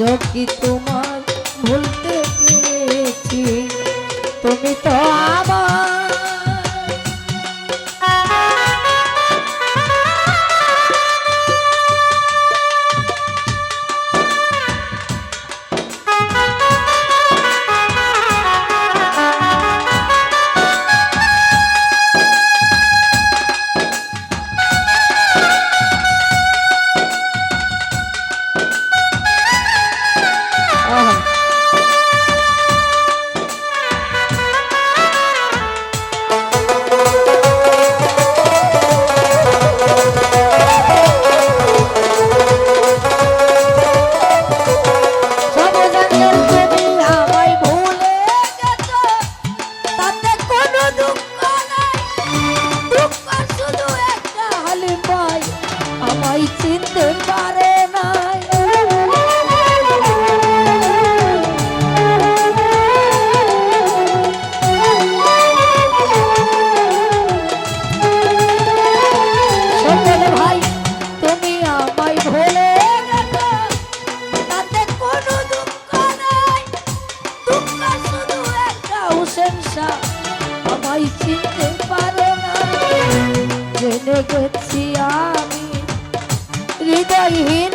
जो कि तुम्हार भूलते ভালোবাসা আমায় চিনতে পারো না। জেনে গেছি আমি হৃদয়হীন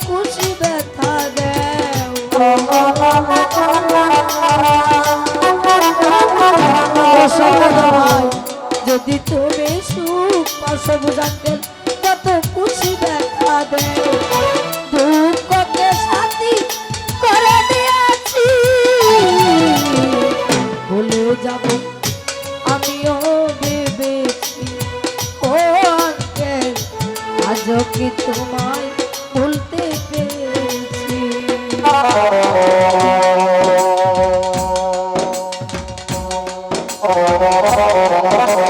কুচি ব্যথা দেও যদি তুমি সুখ পাশে কত খুশি দেখা দেও যাব আমিও তোমায় Oh.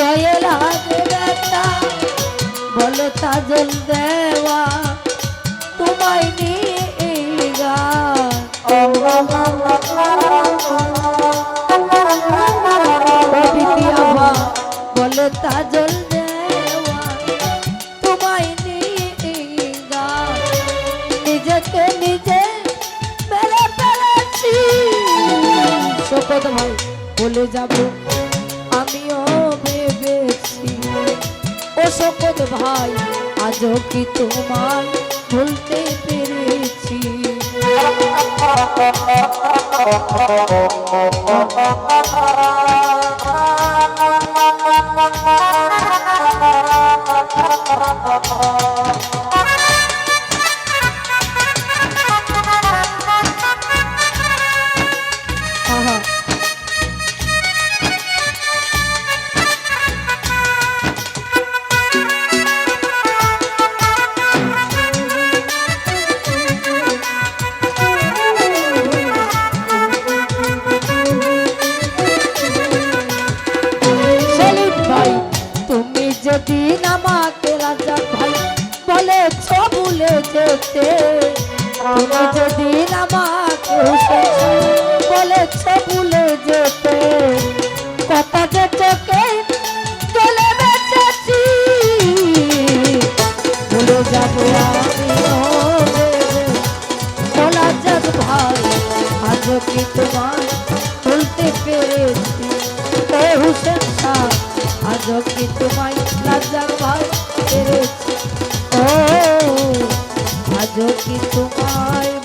হৃদয়ের হাতে ব্যথা। তাজল দেওয়া তোমায় নিয়ে এই গান। তাজল দেওয়া তোমায় নিয়ে নিজেকে নিজে শপথ ভাই, বলে যাব আমিও বে ও শপথ ভাই আজও কি তোমায় ভুলতে পেরেছি? আহা তুমি যদি আমাকে বলেছ ভুলে যেতে, কথা যে তোকে গেলে বেঁচেছি, ভুলে যাব বলা যাক তোমায় লাজার ভাই, পেরেছি। ও আজও কি তোমায়